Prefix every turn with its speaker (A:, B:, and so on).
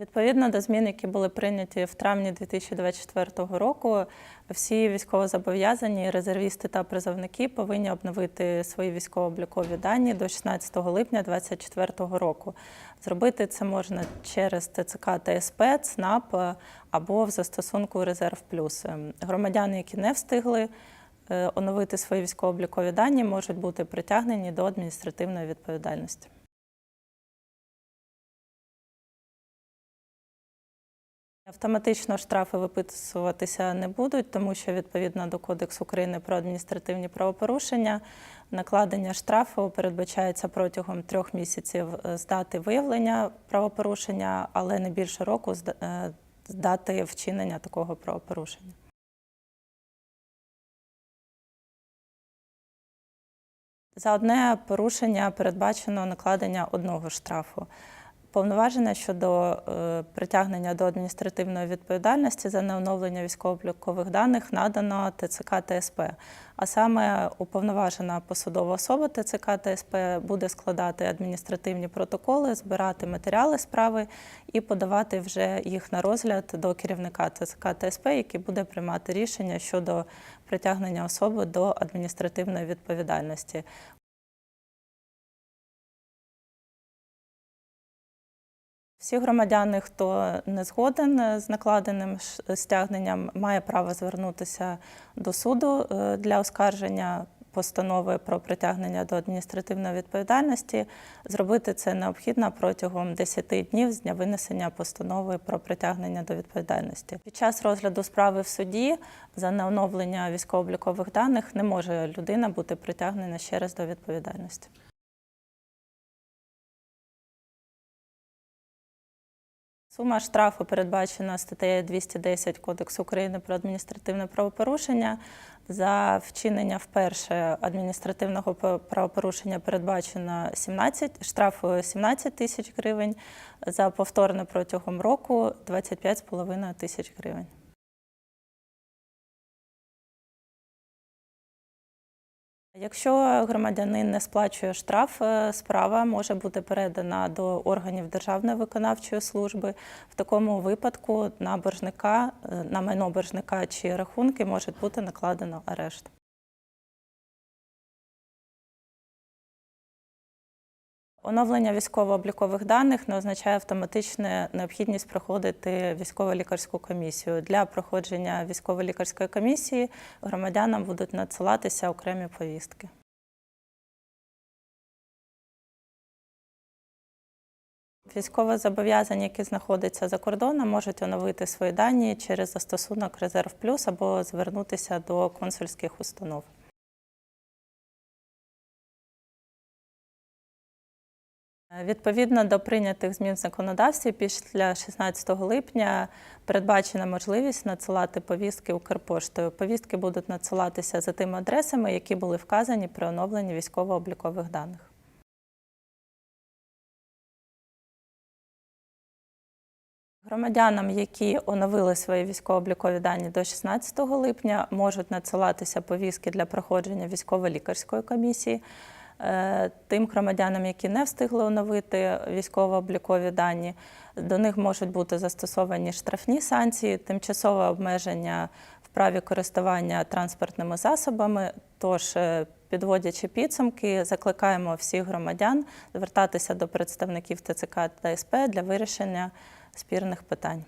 A: Відповідно до змін, які були прийняті в травні 2024 року, всі військовозобов'язані, резервісти та призовники повинні обновити свої військово-облікові дані до 16 липня 2024 року. Зробити це можна через ТЦК ТСП, ЦНАП або в застосунку Резерв Плюс. Громадяни, які не встигли е, оновити свої військово-облікові дані, можуть бути притягнені до адміністративної відповідальності. Автоматично штрафи виписуватися не будуть, тому що відповідно до Кодексу України про адміністративні правопорушення накладення штрафу передбачається протягом трьох місяців з дати виявлення правопорушення, але не більше року з е, дати вчинення такого правопорушення. За одне порушення передбачено накладення одного штрафу. Повноваження щодо е, притягнення до адміністративної відповідальності за неоновлення військово-облікових даних надано ТЦК ТСП. А саме уповноважена посадова особа ТЦК ТСП буде складати адміністративні протоколи, збирати матеріали справи і подавати вже їх на розгляд до керівника ТЦК ТСП, який буде приймати рішення щодо притягнення особи до адміністративної відповідальності. Всі громадяни, хто не згоден з накладеним стягненням, має право звернутися до суду е, для оскарження постанови про притягнення до адміністративної відповідальності. Зробити це необхідно протягом 10 днів з дня винесення постанови про притягнення до відповідальності. Під час розгляду справи в суді за неоновлення військово-облікових даних не може людина бути притягнена ще раз до відповідальності. Сума штрафу передбачена статтею 210 Кодексу України про адміністративне правопорушення. За вчинення вперше адміністративного правопорушення передбачено 17, штрафу 17 тисяч гривень, за повторне протягом року 25,5 тисяч гривень. Якщо громадянин не сплачує штраф, е, справа може бути передана до органів Державної виконавчої служби. В такому випадку на боржника, е, на майно боржника чи рахунки може бути накладено арешт. Оновлення військово-облікових даних не означає автоматичну необхідність проходити військово-лікарську комісію. Для проходження військово-лікарської комісії громадянам будуть надсилатися окремі повістки. Військовозобов'язані, які знаходяться за кордоном, можуть оновити свої дані через застосунок Резерв Плюс або звернутися до консульських установ. Відповідно до прийнятих змін в законодавстві, після 16 липня передбачена можливість надсилати повістки Укрпоштою. Повістки будуть надсилатися за тими адресами, які були вказані при оновленні військово-облікових даних. Громадянам, які оновили свої військово-облікові дані до 16 липня, можуть надсилатися повістки для проходження військово-лікарської комісії. Е, Тим громадянам, які не встигли оновити військово-облікові дані, до них можуть бути застосовані штрафні санкції, тимчасове обмеження в праві користування транспортними засобами. Тож, е, підводячи підсумки, закликаємо всіх громадян звертатися до представників ТЦК та СП для вирішення спірних питань.